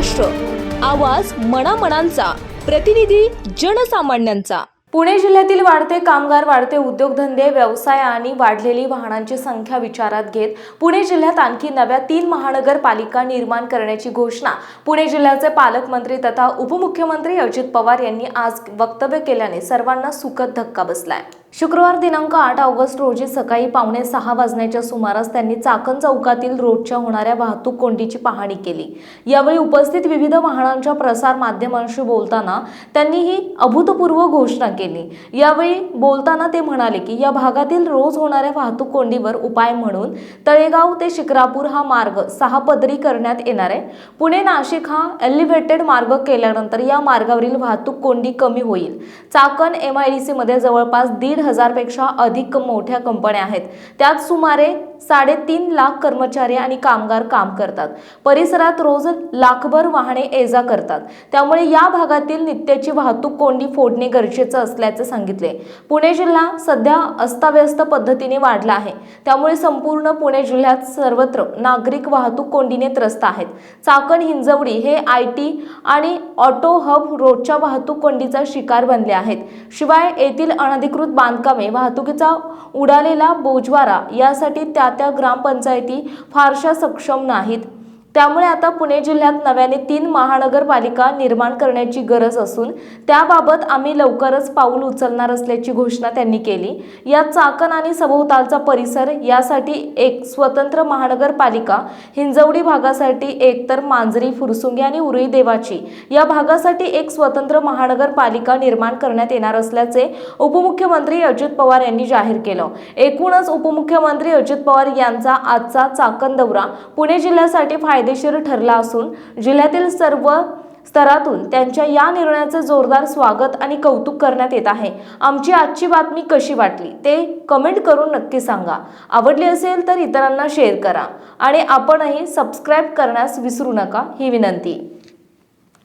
आवाज मनामनांचा. प्रतिनिधी जनसामान्यांचा. पुणे जिल्ह्यातील वाढते कामगार वाढते उद्योगधंदे व्यवसाय आणि वाढलेली वाहनांची संख्या विचारात घेत पुणे जिल्ह्यात आणखी नव्या तीन महानगरपालिका निर्माण करण्याची घोषणा पुणे जिल्ह्याचे पालकमंत्री तथा उपमुख्यमंत्री अजित पवार यांनी आज वक्तव्य केल्याने सर्वांना सुखद धक्का बसलाय. शुक्रवार दिनांक आठ ऑगस्ट रोजी सकाळी पावणे सहा वाजण्याच्या सुमारास त्यांनी चाकण चौकातील रोजच्या होणाऱ्या वाहतूक कोंडीची पाहणी केली. यावेळी उपस्थित विविध वाहनांच्या प्रसार माध्यमांशी बोलताना त्यांनी ही अभूतपूर्व घोषणा केली. यावेळी बोलताना ते म्हणाले की या भागातील रोज होणाऱ्या वाहतूक कोंडीवर उपाय म्हणून तळेगाव ते शिक्रापूर हा मार्ग सहा पदरी करण्यात येणार आहे. पुणे नाशिक हा एलिव्हेटेड मार्ग केल्यानंतर या मार्गावरील वाहतूक कोंडी कमी होईल. चाकण एम आय डी सीमध्ये जवळपास दीड हजारपेक्षा अधिक मोठ्या कंपन्या आहेत. त्यात सुमारे साडेतीन लाख कर्मचारी आणि कामगार काम करतात. परिसरात रोज लाखभर वाहने ये जा करतात. त्यामुळे या भागातील नित्याची वाहतूक कोंडी फोडणे गरजेचं असल्याचे सांगितले. पुणे जिल्हा सध्या अस्ताव्यस्त पद्धतीने वाढला आहे. त्यामुळे संपूर्ण पुणे जिल्ह्यात सर्वत्र नागरिक वाहतूक कोंडीने त्रस्त आहेत. चाकण हिंजवडी हे आय टी आणि ऑटो हब रोडच्या वाहतूक कोंडीचा शिकार बनले आहेत. शिवाय येथील अनधिकृत बांधकामे वाहतुकीचा उडालेला बोजवारा यासाठी त्या त्या ग्रामपंचायती फारशा सक्षम नाहीत. त्यामुळे आता पुणे जिल्ह्यात नव्याने तीन महानगरपालिका निर्माण करण्याची गरज असून त्याबाबत आम्ही लवकरच पाऊल उचलणार असल्याची घोषणा त्यांनी केली. या चाकण आणि सभोवतालचा परिसर यासाठी एक स्वतंत्र महानगरपालिका हिंजवडी भागासाठी एक तर मांजरी फुरसुंगी आणि उरई देवाची या भागासाठी एक स्वतंत्र महानगरपालिका निर्माण करण्यात येणार असल्याचे उपमुख्यमंत्री अजित पवार यांनी जाहीर केलं. एकूणच उपमुख्यमंत्री अजित पवार यांचा आजचा चाकण दौरा पुणे जिल्ह्यासाठी फायदेशीर ठरला असून जिल्ह्यातील सर्व स्तरातून त्यांच्या या निर्णयाचं जोरदार स्वागत आणि कौतुक करण्यात येत आहे. आमची आजची बातमी कशी वाटली ते कमेंट करून नक्की सांगा. आवडली असेल तर इतरांना शेअर करा आणि आपणही सबस्क्राईब करण्यास विसरू नका ही विनंती.